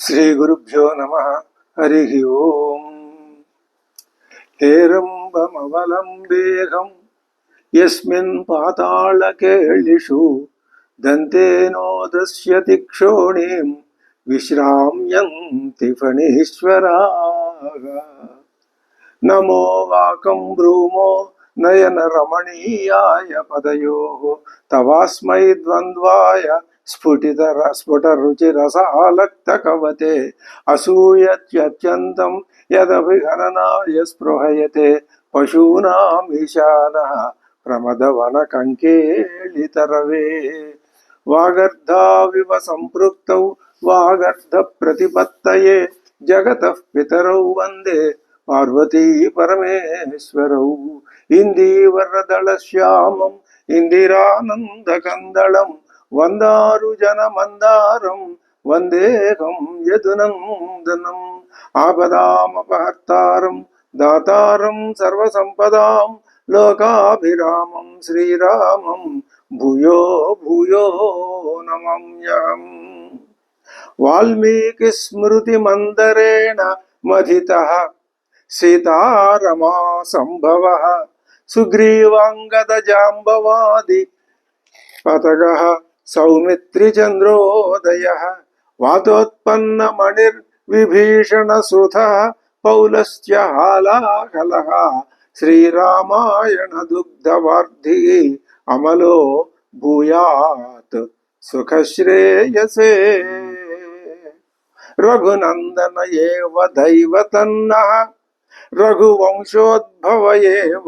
శ్రీ గురుభ్యో నమ హరి ఓం హేరంబమవలంబేహం యస్మిన్ పాతాళకేళిషు దంతేనో దశ్యతి క్షోణీం విశ్రామ్యంతి ఫణీశ్వరా నమో వాకం బ్రూమో నయన రమణీయాయ పదయో తవాస్మై ద్వంద్వాయ స్ఫుటిత స్ఫుట రుచి రసాలక్త కవతే అసూయత్యత్యంతం యదభిగణనాయ స్పృహయతే పశూనామీశాన ప్రమదవన కంకేళితరవే. వాగర్ధావివ సంపృక్తౌ వాగర్ధ ప్రతిపత్తయే జగత పితరౌ వందే పార్వతీ పరమేశ్వరౌ ఇందీవరదళశ్యామం ఇందిరానందకందళం వందారు జన మందారం వందేహం యదునందనం. ఆపదామపహర్తారం దాతారం సర్వసంపదాం లోకాభిరామం శ్రీరామం. భూయో భూయో నమమ్యహం. వాల్మీకి స్మృతి మందరేణ మధిత. సీతారమా సంభవ. సుగ్రీవాంగద జాంబవాది పతగ सौमित्रिचन्द्रोदयः वातोत्पन्नमणिर्विभीषणसुधः पौलस्य श्रीरामायण दुग्धवर्धि अमलो भूयात् सुखश्रेयसे। रघुनंदन एव दैवतन्नः रघुवंशोद्भव एव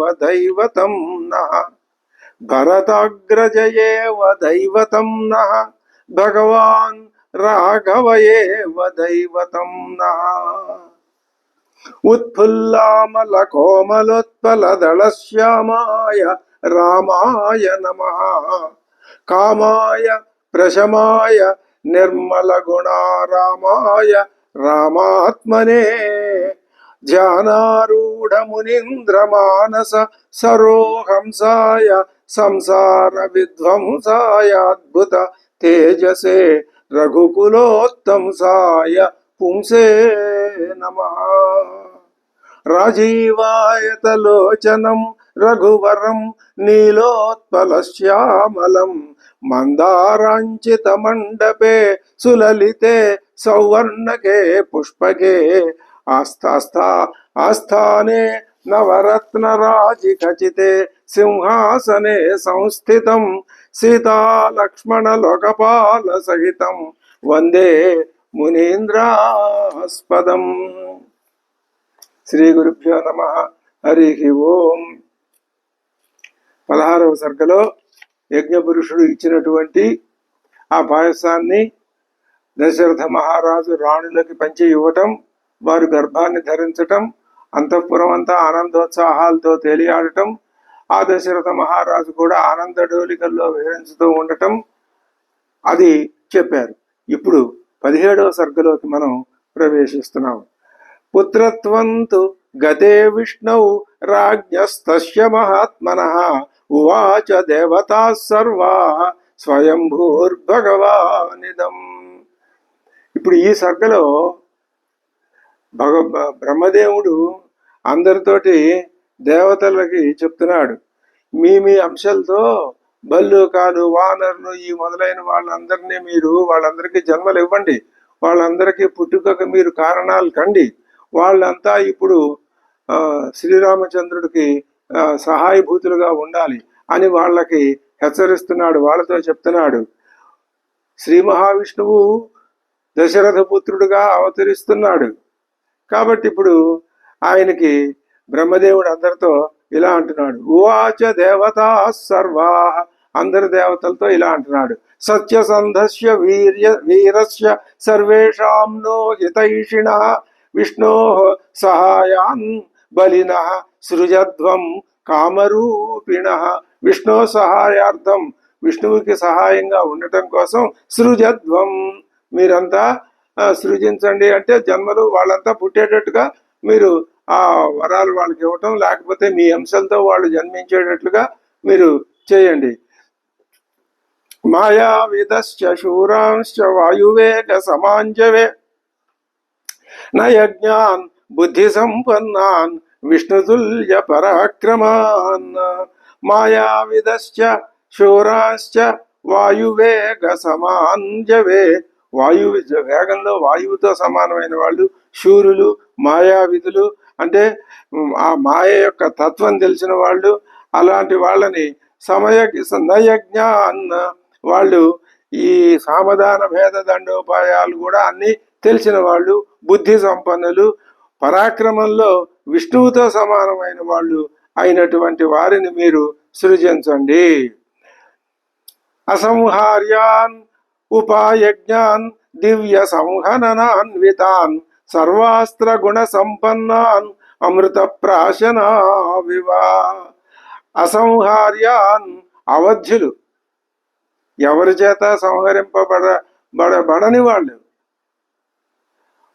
नः। ఏవ దైవతం నః భరతాగ్రజ ఏవ దైవతం నః భగవాన్ రాఘవ ఏవ దైవతం నః ఉత్ఫుల్లామల కోమలోత్పలదళశ్యామాయ రామాయ నమః కామాయ ప్రశమాయ నిర్మల గుణారామాయ రామాత్మనే సంసార విధ్వంసాయ అద్భుత తేజసే రఘుకులోత్తంసాయ పుంసే నమ. రాజీవాయతలోచనం రఘువరం నీలోత్పలశ్యామలం మందారాంచిత మండపే సులలితే సౌవర్ణకే పుష్పకే ఆస్థాస్థా ఆస్థానే నవరత్నరాజి ఖచితే సింహాసనే సంస్థితం. సీతాలక్ష్మణ లోకపాల సహితం. వందే మునీంద్రాస్పదం. శ్రీ గురుభ్యో నమ. హరి ఓం. పదహారవ సర్గలో యజ్ఞపురుషుడు ఇచ్చినటువంటి ఆ పాయసాన్ని దశరథ మహారాజు రాణులకి పంచి ఇవ్వటం వారు గర్భాన్ని ధరించటం అంతఃపురం అంతా ఆనందోత్సాహాలతో తేలియాడటం ఆ దశరథ మహారాజు కూడా ఆనంద డోలికల్లో విహరించుతూ ఉండటం అది చెప్పారు. ఇప్పుడు పదిహేడవ సర్గలోకి మనం ప్రవేశిస్తున్నాం. పుత్రత్వంతు గతే విష్ణౌ రాజ్ఞస్తస్య మహాత్మన ఉవాచ దేవతా సర్వా స్వయంభూర్భగవానిదం. ఇప్పుడు ఈ సర్గలో భగ బ్రహ్మదేవుడు అందరితోటి దేవతలకి చెప్తున్నాడు. మీ మీ అంశాలతో బళ్ళు కాలు వానర్లు ఈ మొదలైన వాళ్ళందరినీ మీరు వాళ్ళందరికీ జన్మలు ఇవ్వండి. వాళ్ళందరికీ పుట్టుకకు మీరు కారణాలు కండి. వాళ్ళంతా ఇప్పుడు శ్రీరామచంద్రుడికి సహాయభూతులుగా ఉండాలి అని వాళ్ళకి హెచ్చరిస్తున్నాడు వాళ్ళతో చెప్తున్నాడు. శ్రీ మహావిష్ణువు దశరథ పుత్రుడుగా అవతరిస్తున్నాడు. కాబట్టి ఇప్పుడు ఆయనకి బ్రహ్మదేవుడు అందరితో ఇలా అంటున్నాడు. ఉవాచ దేవతా సర్వా. అందరి దేవతలతో ఇలా అంటున్నాడు. సత్యసంధస్య వీర్య వీరస్య సర్వేషాం నో హితైషిణ విష్ణో సహాయాన్ బలిన సృజధ్వం కామరూపిణ. విష్ణు సహాయార్థం విష్ణువుకి సహాయంగా ఉండటం కోసం సృజధ్వం. మీరంతా సృజించండి. అంటే జన్మలు వాళ్ళంతా పుట్టేటట్టుగా మీరు ఆ వరాలు వాళ్ళకి ఇవ్వటం లేకపోతే మీ అంశంతో వాళ్ళు జన్మించేటట్లుగా మీరు చేయండి. మాయావిదశ్చ శూరాంశ్చ వాయువేగ సమాంజవే. నయజ్ఞాన్ బుద్ధి సంపన్నాన్ విష్ణుతుల్య పరాక్రమాన్. మాయావిదశ్చ శూరాశ్చ వాయువేగ సమాంజవే. వాయు వేగంలో వాయువుతో సమానమైన వాళ్ళు శూరులు మాయావిధులు అంటే ఆ మాయ యొక్క తత్వం తెలిసిన వాళ్ళు అలాంటి వాళ్ళని సమయ నయజ్ఞ అన్న వాళ్ళు ఈ సామధాన భేద దండోపాయాలు కూడా అన్ని తెలిసిన వాళ్ళు బుద్ధి సంపన్నులు పరాక్రమంలో విష్ణువుతో సమానమైన వాళ్ళు అయినటువంటి వారిని మీరు సృజించండి. అసంహార్యాన్ ఉపాయజ్ఞాన్ దివ్య సంహననాన్వితాన్ సర్వాస్త్ర గుణ సంపన్నాన్ అమృత ప్రాశనా వివా అసంహార్యాన్ అవధ్యులు. ఎవరి చేత సంహరింపబడ బడబడని వాళ్ళు?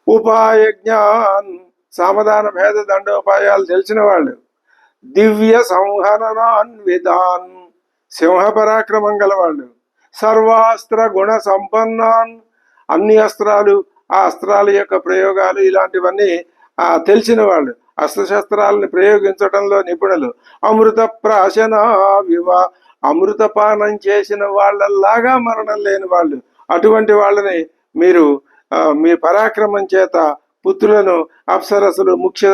ఉపాయజ్ఞాన్ సామధాన భేద దండోపాయాలు తెలిసిన వాళ్ళు. దివ్య సంహననాన్వితాన్ సింహ పరాక్రమం గలవాళ్ళు సర్వాస్త్ర గుణ సంపన్నాన్ అన్ని అస్త్రాలు ఆ అస్త్రాల యొక్క ప్రయోగాలు ఇలాంటివన్నీ ఆ తెలిసిన వాళ్ళు. అస్త్రశస్త్రాలను ప్రయోగించడంలో నిపుణులు. అమృత ప్రాశన వివ అమృతపానం చేసిన వాళ్ళలాగా మరణం లేని వాళ్ళు. అటువంటి వాళ్ళని మీరు మీ పరాక్రమం చేత పుత్రులను అప్సరసులు ముఖ్య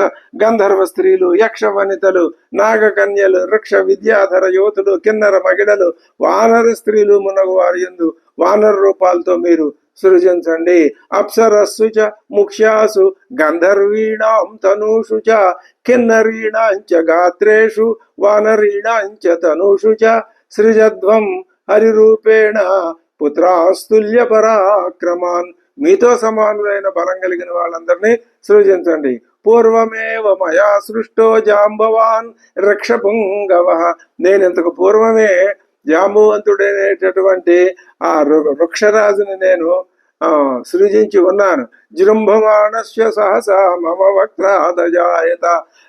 గంధర్వ స్త్రీలు యక్ష వనితలు నాగకన్యలు వృక్ష విద్యాధర యువతులు కిన్నర మగిడలు వానర స్త్రీలు మునగు వారి యందు వానర రూపాలతో మీరు సృజించండి. అప్సరస్సు చ ముఖ్యాసు గంధర్వీణాం తనూషు చ కిన్నరీణాంచ గాత్రేషు వానరీణాంచ తనూషు చ సృజధ్వం హరిరూపేణ పుత్రాస్తుల్య పరాక్రమాన్ మీతో సమానులైన బలం కలిగిన వాళ్ళందరినీ సృజించండి. పూర్వమేవ మయా సృష్టో జాంబవాన్ రక్షపుంగవ. నేను ఇంతకు పూర్వమే జాంబవంతుడైనటువంటి ఆ వృక్షరాజుని నేను సృజించి ఉన్నాను. జృంభమాణస్య సహస మమ వక్రాదజాయత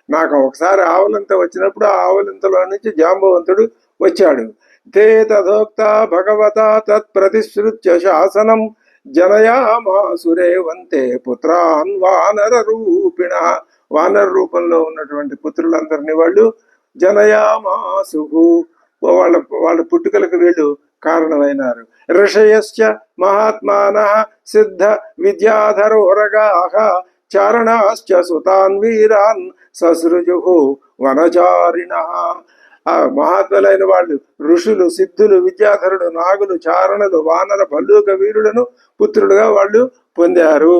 నాకు ఒకసారి ఆవలింత వచ్చినప్పుడు ఆ ఆవలింతలో నుంచి జాంబవంతుడు వచ్చాడు. తే తదోక్త భగవత తత్ప్రతిశ్రుత్య శాసనం. జనయామాసురే వంతే పుత్రాన్ వానర రూపిణ వానర రూపంలో ఉన్నటువంటి పుత్రులందరినీ వాళ్ళు జనయామాసు వాళ్ళ వాళ్ళ పుట్టుకలకు వీళ్ళు కారణమైనారు. ఋషయశ్చ మహాత్మాన సిద్ధ విద్యాధరోరగాహ చారణాశ్చ సుతాన్ వీరాన్ ససృజు వనచారిణ. ఆ మహాత్ములైన వాళ్ళు ఋషులు సిద్ధులు విద్యాధరుడు నాగులు చారణలు వానర భల్లూక వీరులను పుత్రులుగా వాళ్ళు పొందారు.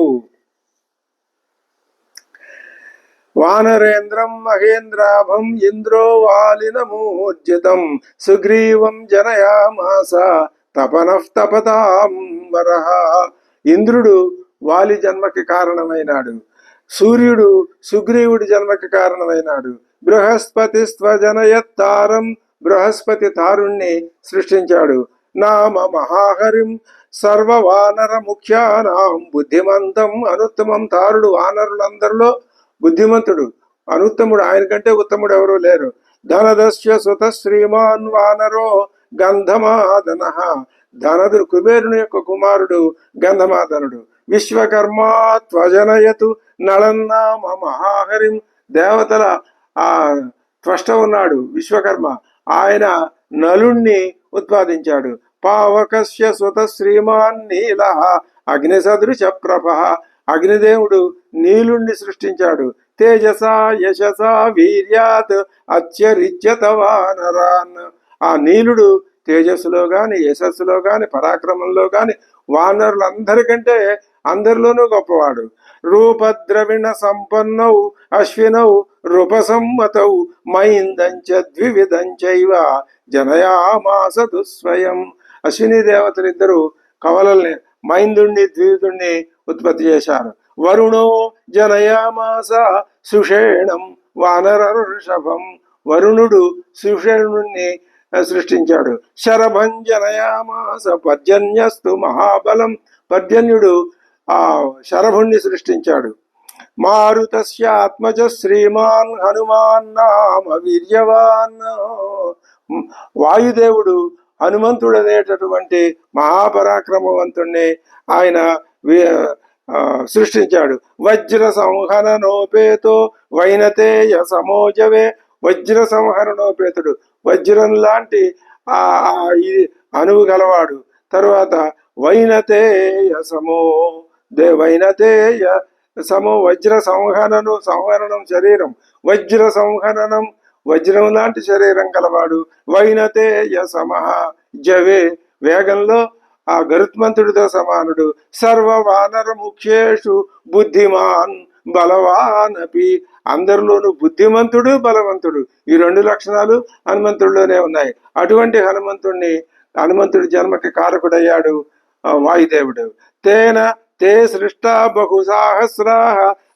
వానరేంద్రం మహేంద్రాభం ఇంద్రో వాలిన మూర్జితం సుగ్రీవం జనయామాస తపనః తపతాం వరహ ఇంద్రుడు వాలి జన్మకి కారణమైనాడు. సూర్యుడు సుగ్రీవుడి జన్మకి కారణమైనాడు. బృహస్పతి స్వజనయత్తారం బృహస్పతి తారుణ్ణి సృష్టించాడు. నామ మహాహరిం సర్వ వానర ముఖ్యానాం బుద్ధిమంతం అనుత్తమం తారుడు వానరులందరిలో బుద్ధిమంతుడు. అనుత్తముడు ఆయన కంటే ఉత్తముడు ఎవరూ లేరు. ధనదస్య సుత శ్రీమాన్ వానరో గంధమాదన. ధనదుడు కుబేరుని యొక్క కుమారుడు గంధమాదనుడు. విశ్వకర్మ త్వజనయతు నళన్నామ మహాహరిం దేవతల ఆ త్వష్ట ఉన్నాడు విశ్వకర్మ. ఆయన నలుణ్ణి ఉత్పాదించాడు. పావకస్య సుత శ్రీమాన్ నీల. అగ్ని సదృశ ప్రభ. అగ్నిదేవుడు నీలుణ్ణి సృష్టించాడు. తేజస యశస వీర్యాత్ అత్యరిచ్యత వానరాన్ ఆ నీలుడు తేజస్సులో గాని యశస్సులో గాని పరాక్రమంలో గాని వానరులందరికంటే అందరిలోనూ గొప్పవాడు. రూపద్రవిణ సంపన్నౌ అశ్వినౌ రూపసమ్మతౌ మైందంచ ద్వివిధంచైవ జనయామాస దుస్వయం. అశ్విని దేవతలిద్దరూ కవలల్ని మైందుణ్ణి ద్విధుణ్ణి ఉత్పత్తి చేశారు. వరుణో జనయామాస సుషేణం వానర ఋషభం వరుణుడు సుషేణుణ్ణి సృష్టించాడు. శరభం జనయామాస పర్జన్యస్తు మహాబలం. పర్జన్యుడు ఆ శరభుణ్ణి సృష్టించాడు. మారుతస్య ఆత్మజ శ్రీమాన్ హనుమాన్ నామ వీర్యవాన్. వాయుదేవుడు హనుమంతుడు అనేటటువంటి మహాపరాక్రమవంతుణ్ణి ఆయన సృష్టించాడు. వజ్ర సంహననోపేతో వైనతేయ సమోజవే. వజ్ర సంహరణోపేతుడు వజ్రం లాంటి ఆ ఈ అణువు గలవాడు. తరువాత వైనతేయ సమో దే వైనతేయ సమో వజ్ర సంహనను సంహరణం శరీరం. వజ్ర సంహననం వజ్రం లాంటి శరీరం గలవాడు వైనతేయ సమహ. జవే. వేగంలో ఆ గరుత్మంతుడితో సమానుడు. సర్వ వానర ముఖ్యేషు బుద్ధిమాన్ బలవాన్ అపి అందరిలోనూ బుద్ధిమంతుడు బలవంతుడు. ఈ రెండు లక్షణాలు హనుమంతుడిలోనే ఉన్నాయి. అటువంటి హనుమంతుడిని హనుమంతుడి జన్మకి కారకుడయ్యాడు వాయుదేవుడు. తేన తే సృష్ట బహు సాహస్రా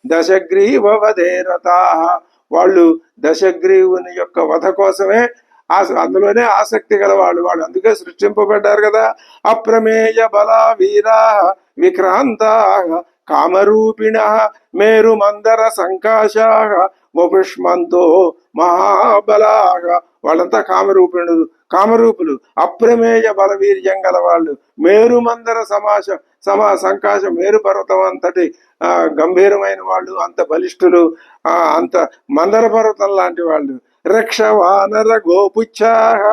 దశగ్రీవ వధేరతా వాళ్ళు దశగ్రీవుని యొక్క వధ కోసమే ఆస- అందులోనే ఆసక్తి గల వాళ్ళు వాళ్ళు అందుకే సృష్టింపబడ్డారు కదా. అప్రమేయ బల వీరా విక్రాంత కామరూపిణ మేరు మందర సంకాశా వపుష్మంతో మహాబలాగా వాళ్ళంతా కామరూపిణులు కామరూపులు అప్రమేయ బలవీర్యం గల వాళ్ళు మేరు మందర సమాస సమా సంకాశం మేరు పర్వతం అంతటి గంభీరమైన వాళ్ళు అంత బలిష్ఠులు అంత మందర పర్వతం లాంటి వాళ్ళు. రక్ష వానర గోపుచ్చాహ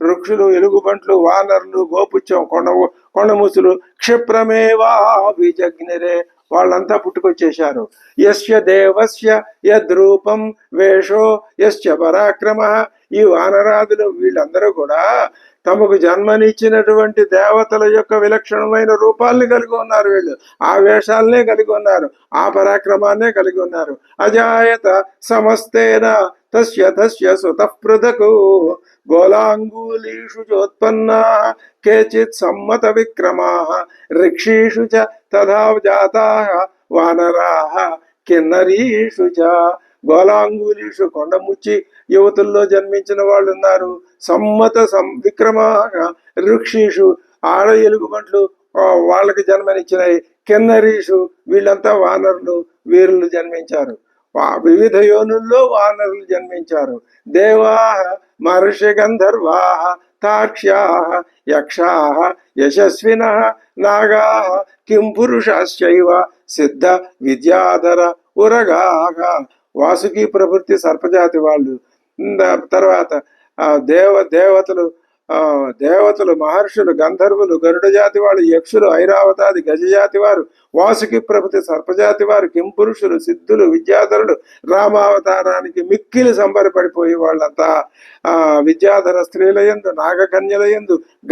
వృక్షులు ఎలుగుబంట్లు వానరులు గోపుచ్చం కొండ కొండముసులు క్షిప్రమేవా విజగ్నిరే వాళ్ళంతా పుట్టుకొచ్చేశారు. యస్య దేవస్య యద్రూపం వేషో యస్య పరాక్రమ. ఈ వానరాదులు వీళ్ళందరూ కూడా తమకు జన్మనిచ్చినటువంటి దేవతల యొక్క విలక్షణమైన రూపాల్ని కలిగి ఉన్నారు వీళ్ళు. ఆ వేషాలనే కలిగి ఉన్నారు. ఆ పరాక్రమాన్నే కలిగి ఉన్నారు. అజాయత సమస్తేన తస్య తస్య సుత పృథకు. గోలాంగూలీషు చోత్పన్నా కేచిత్ సమ్మత విక్రమా. రిక్షీషు చ తథా జాతా వానరాः. కిన్నరీషు చ. గోలాంగులీషు కొండముచ్చి యువతుల్లో జన్మించిన వాళ్ళు ఉన్నారు సమ్మత సం విక్రమాగా రుక్షీషు ఆడ ఎలుగుబంట్లు వాళ్ళకి జన్మనిచ్చినాయి. కిన్నరీషు వీళ్ళంతా వానరులు వీరులు జన్మించారు. వివిధ యోనుల్లో వానరులు జన్మించారు. దేవా మహర్షి గంధర్వా తాక్ష్యా యక్షా యశస్విన నాగా కిం సిద్ధ విద్యాధర ఉరగాగ వాసుకి ప్రవృత్తి సర్పజాతి వాళ్ళు. తర్వాత దేవ దేవతలు దేవతలు మహర్షులు గంధర్వులు గరుడ జాతి వాళ్ళు యక్షులు ఐరావతాది గజజాతి వారు వాసుకి ప్రభుతి సర్పజాతి వారు కింపురుషులు సిద్ధులు విద్యాధరుడు రామావతారానికి మిక్కిలి సంబరపడిపోయి వాళ్ళంతా. ఆ విద్యాధర స్త్రీల యందు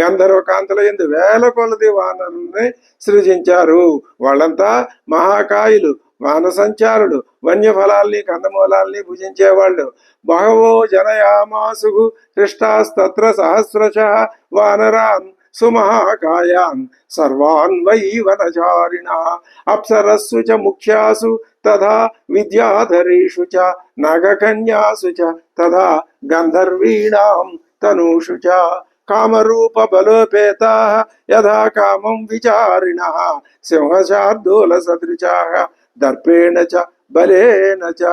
గంధర్వకాంతలయందు యందు యందు వేల కొలది వానరుల్ని సృజించారు. వాళ్ళంతా మహాకాయులు. వానసంచారులు వన్యఫలాల్ని కందమూలాల్ని భుజించేవాళ్ళు. బహవో జనయామాసు కృష్ణాస్తత్ర సహస్రశ వానరాన్ సుమహాకాయాన్ సర్వాన్ వై వనచారిణ అప్సరస్సు చ ముఖ్యాసు తథా విద్యాధరీషు చ నాగకన్యాసు చ తథా గంధర్వీణాం తనూషు చ. కామరూప బలోపేత యథా కామం విచారిణ సింహశార్దూల సదృశా. దర్పేణ చ బలేన చ.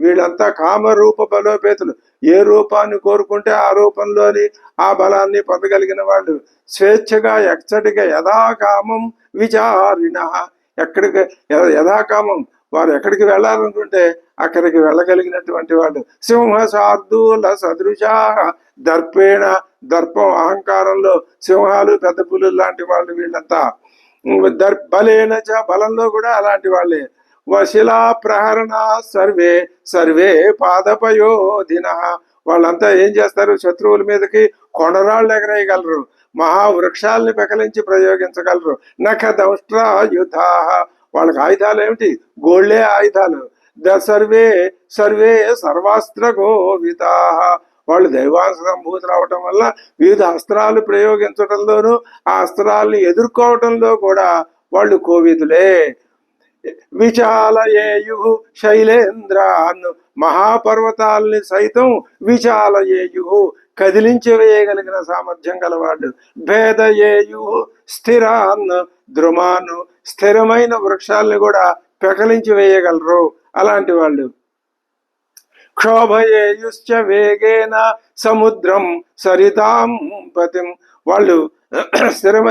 వీళ్ళంతా కామరూప బలోపేతులు. ఏ రూపాన్ని కోరుకుంటే ఆ రూపంలోని ఆ బలాన్ని పొందగలిగిన వాళ్ళు స్వేచ్ఛగా ఎచ్చటిగా యథాకామం విచారిణ. ఎక్కడికి యథాకామం. వారు ఎక్కడికి వెళ్ళాలనుకుంటే అక్కడికి వెళ్ళగలిగినటువంటి వాళ్ళు సింహ శార్దూల సదృశా. దర్పేణ దర్పం అహంకారంలో సింహాలు పెద్ద పులులు లాంటి వాళ్ళు వీళ్ళంతా. దర్ బలేన బలంలో కూడా అలాంటి వాళ్ళే. వశిలా ప్రహరణ సర్వే సర్వే పాదపయోధిన. వాళ్ళంతా ఏం చేస్తారు? శత్రువుల మీదకి కొండరాళ్ళు ఎగరేయగలరు. మహావృక్షాలని పెకలించి ప్రయోగించగలరు. నఖ దంష్ట్రాయుధ. వాళ్ళకి ఆయుధాలు ఏమిటి? గోళ్ళే ఆయుధాలు. ద సర్వే సర్వే సర్వాస్త్ర గోవితా వాళ్ళు దైవాంశ సంభూతులు అవటం వల్ల వివిధ అస్త్రాలు ప్రయోగించడంలోనూ ఆ అస్త్రాల్ని ఎదుర్కోవటంలో కూడా వాళ్ళు కోవిదులే. విచాలయేయు శైలేంద్రాన్ మహాపర్వతాల్ని సైతం విచాలయేయు కదిలించి వేయగలిగిన సామర్థ్యం గలవాడు. భేదయేయు స్థిరాన్ ద్రుమాను స్థిరమైన వృక్షాల్ని కూడా పెకలించి వేయగలరు అలాంటి వాళ్ళు. క్షోభయేయుశ్చ వేగేన సముద్రం సరితాం పతిం. వాళ్ళు స్థిరమ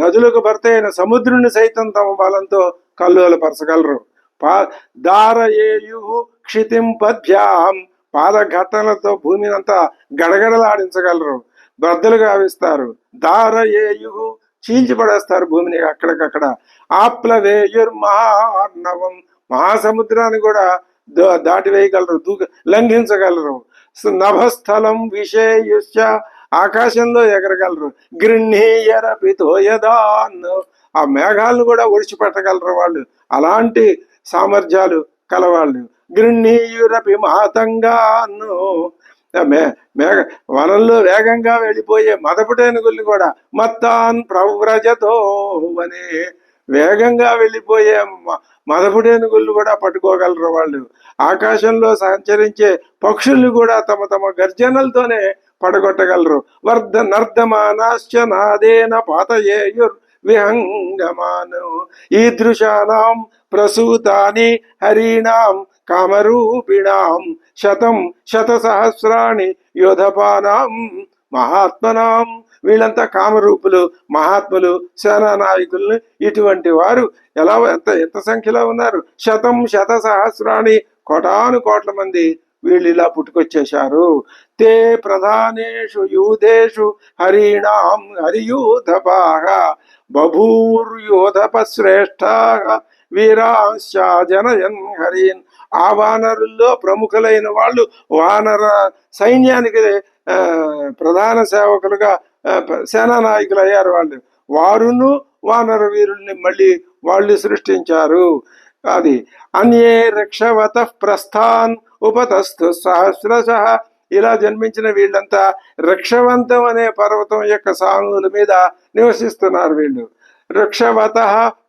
నదులకు భర్త అయిన సముద్రుని సైతం తమ బలంతో కల్లోలపరచగలరు పా దారయేయు క్షితిం పద్భ్యాం పాదఘట్టలతో భూమిని అంతా గడగడలాడించగలరు. బ్రద్దలు గావిస్తారు. దారయేయు చీల్చి పడేస్తారు భూమిని అక్కడికక్కడ. ఆప్లవేయుర్ మహార్ణవం మహాసముద్రాన్ని కూడా దా- దాటి వేయగలరు దూక లంఘించగలరు. నభస్థలం విషేయుష్య ఆకాశంలో ఎగరగలరు. గృహీయర పితోయదాన్ ఆ మేఘాలను కూడా ఒడిచిపెట్టగలరు వాళ్ళు. అలాంటి సామర్థ్యాలు కలవాళ్ళు. గృహీయురపి మాతంగాను మే మేఘ వనంలో వేగంగా వెళ్ళిపోయే మదపుటేనుగుల్ని కూడా మత్తాన్ ప్రవ్రజతో అనే వేగంగా వెళ్ళిపోయే మదపుడేనుగుళ్ళు కూడా పట్టుకోగలరు వాళ్ళు. ఆకాశంలో సంచరించే పక్షుల్ని కూడా తమ తమ గర్జనలతోనే పడగొట్టగలరు. వర్ధ నర్ధమానాశ్చ నాదేన పాతయేయుర్ విహంగమాను ఈదృశానాం ప్రసూతాని హరీణాం కామరూపిణాం శతం శతసహస్రాణి యోధపానాం మహాత్మనాం వీళ్ళంతా కామరూపులు మహాత్ములు సేనా నాయకులను ఇటువంటి వారు ఎలా ఎంత ఎంత సంఖ్యలో ఉన్నారు? శతం శత సహస్రాన్ని కోటాను కోట్ల మంది వీళ్ళు ఇలా పుట్టుకొచ్చేశారు. తే ప్రధానేషు యూధేషు హరిణాం హరియూధపాహ బభూర్యోధప శ్రేష్ఠాః వీరాంశ జనయన్ హరీన్. ఆ వానరుల్లో ప్రముఖులైన వాళ్ళు వానర సైన్యానికి ప్రధాన సేవకులుగా ఆ, సేనా నాయకులు అయ్యారు వాళ్ళు. వారును వానర వీరుల్ని మళ్ళీ వాళ్ళు సృష్టించారు. అది అన్యే రక్షవత ప్రస్థాన్ ఉపతస్థు సహస్రశ ఇలా జన్మించిన వీళ్ళంతా రక్షవంతం అనే పర్వతం యొక్క సానువుల మీద నివసిస్తున్నారు వీళ్ళు. వృక్షవత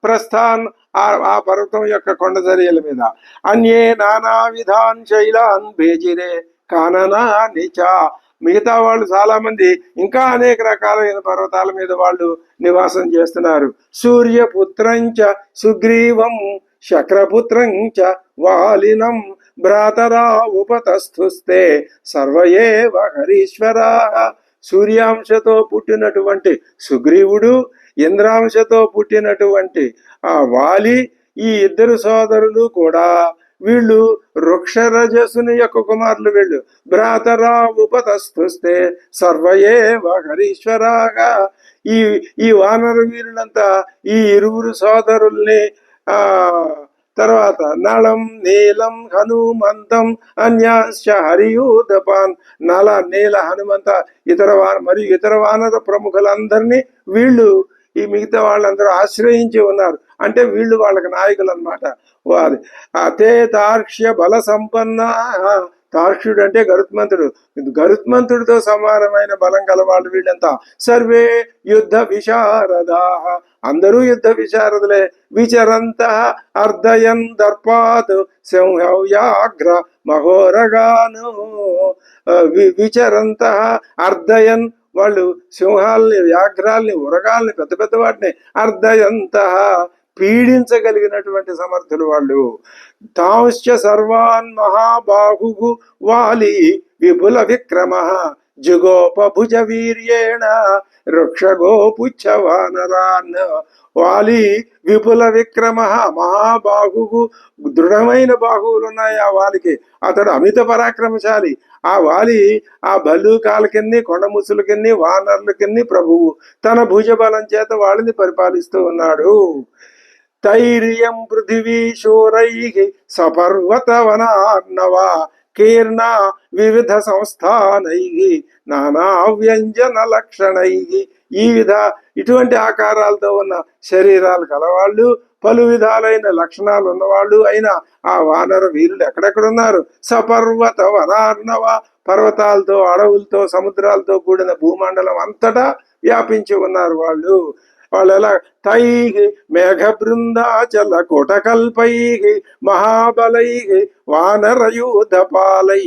ప్రస్థాన్ ఆ ఆ పర్వతం యొక్క కొండ చర్యల మీద. అన్యే నానా విధాన్ శైలాన్ భేజిరే కాననా నిచా. మిగతా వాళ్ళు చాలా మంది ఇంకా అనేక రకాలైన పర్వతాల మీద వాళ్ళు నివాసం చేస్తున్నారు. సూర్యపుత్రంచ సుగ్రీవం శక్రపుత్రంచ వాలినం భ్రాతరా ఉపతస్థుస్తే సర్వయేవ హరీశ్వరా. సూర్యాంశతో పుట్టినటువంటి సుగ్రీవుడు ఇంద్రాంశతో పుట్టినటువంటి ఆ వాలి ఈ ఇద్దరు సోదరులు కూడా వీళ్ళు వృక్షరజసుని యొక్క కుమారులు వీళ్ళు. భ్రాతరా ఉపతస్థుస్తే సర్వయేవ హరీశ్వరాగా ఈ ఈ వానర వీరులంతా ఈ ఇరువురు సోదరుల్ని ఆ తర్వాత నళం నీలం హనుమంతం అన్యాశ్చ హరియూదపాన్ నల నీల హనుమంత ఇతర మరియు ఇతర వానర ప్రముఖులందరినీ వీళ్ళు ఈ మిగతా వాళ్ళందరూ ఆశ్రయించి ఉన్నారు. అంటే వీళ్ళు వాళ్ళకి నాయకులు అనమాట వారి. అతే తార్క్ష్య బల సంపన్న తార్క్షుడు అంటే గరుత్మంతుడు. గరుత్మంతుడితో సమానమైన బలం గల వాళ్ళు వీళ్ళంతా. సర్వే యుద్ధ విశారదా. అందరూ యుద్ధ విశారదులే విచరంత అర్ధయన్ దర్పాత్ సింహవ్యాఘ్ర మహోరగాను. వి- విచరంత అర్ధయన్ వాళ్ళు సింహాల్ని వ్యాఘ్రాల్ని ఉరగాల్ని పెద్ద పెద్ద వాటిని అర్ధయంత పీడించగలిగినటువంటి సమర్థులు వాళ్ళు. తాంశ్చ సర్వాన్ మహాబాహు వాలి విపుల విక్రమ. జుగోపభుజ వీర్యేణ వృక్షగోపుచ్చ వాలి విపుల విక్రమ మహాబాహు దృఢమైన బాహువులు ఉన్నాయి ఆ వాలికి. అతడు అమిత పరాక్రమశాలి. ఆ వాలి ఆ భల్లూకాల కిన్ని కొండ ముసుల కిన్ని వానరుల కిన్ని ప్రభువు. తన భుజబలం చేత వాళ్ళని పరిపాలిస్తూ ఉన్నాడు. తైర్యం పృథివీ శూరై సపర్వత వనార్ణవ కీర్ణ వివిధ సంస్థానై నానా వ్యంజన లక్షణై ఈ విధ ఇటువంటి ఆకారాలతో ఉన్న శరీరాలు కలవాళ్ళు పలు విధాలైన లక్షణాలు ఉన్నవాళ్ళు అయినా ఆ వానర వీరులు ఎక్కడెక్కడున్నారు సపర్వత వనార్ణవ పర్వతాలతో అడవులతో సముద్రాలతో కూడిన భూమండలం అంతటా వ్యాపించి ఉన్నారు వాళ్ళు. వాళ్ళు ఎలా తై మేఘ బృందాచల కోటకల్పై మహాబలై వానరయూధపాలై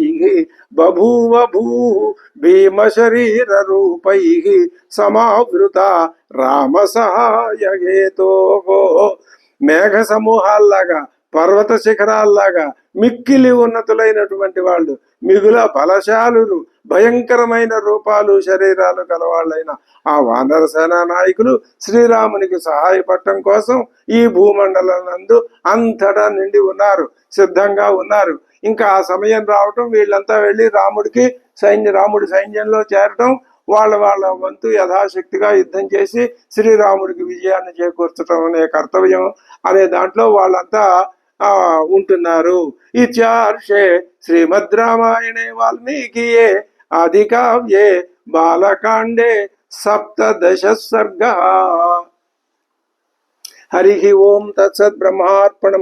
బభూవ భూ భీమ శరీర రూపై సమావృత రామ సహాయగేతో మేఘ సమూహాల్లాగా పర్వత శిఖరాల్లాగా మిక్కిలి ఉన్నతులైనటువంటి వాళ్ళు మిగుల బలశాలురు భయంకరమైన రూపాలు శరీరాలు కలవాళ్ళైన ఆ వానర సేనా నాయకులు శ్రీరామునికి సహాయపడటం కోసం ఈ భూమండలం నందు అంతటా నిండి ఉన్నారు సిద్ధంగా ఉన్నారు. ఇంకా ఆ సమయం రావటం వీళ్ళంతా వెళ్ళి రాముడికి సైన్య రాముడి సైన్యంలో చేరటం వాళ్ళ వాళ్ళ వంతు యథాశక్తిగా యుద్ధం చేసి శ్రీరాముడికి విజయాన్ని చేకూర్చడం అనే కర్తవ్యం అనే దాంట్లో వాళ్ళంతా ఉంటున్నారు. ఇత్యార్షే శ్రీమద్ రామాయణే వాల్మీకియే ఆది కావ్యే బాలకాండే సప్తదశ సర్గ హరి ఓం తత్సత్ బ్రహ్మార్పణ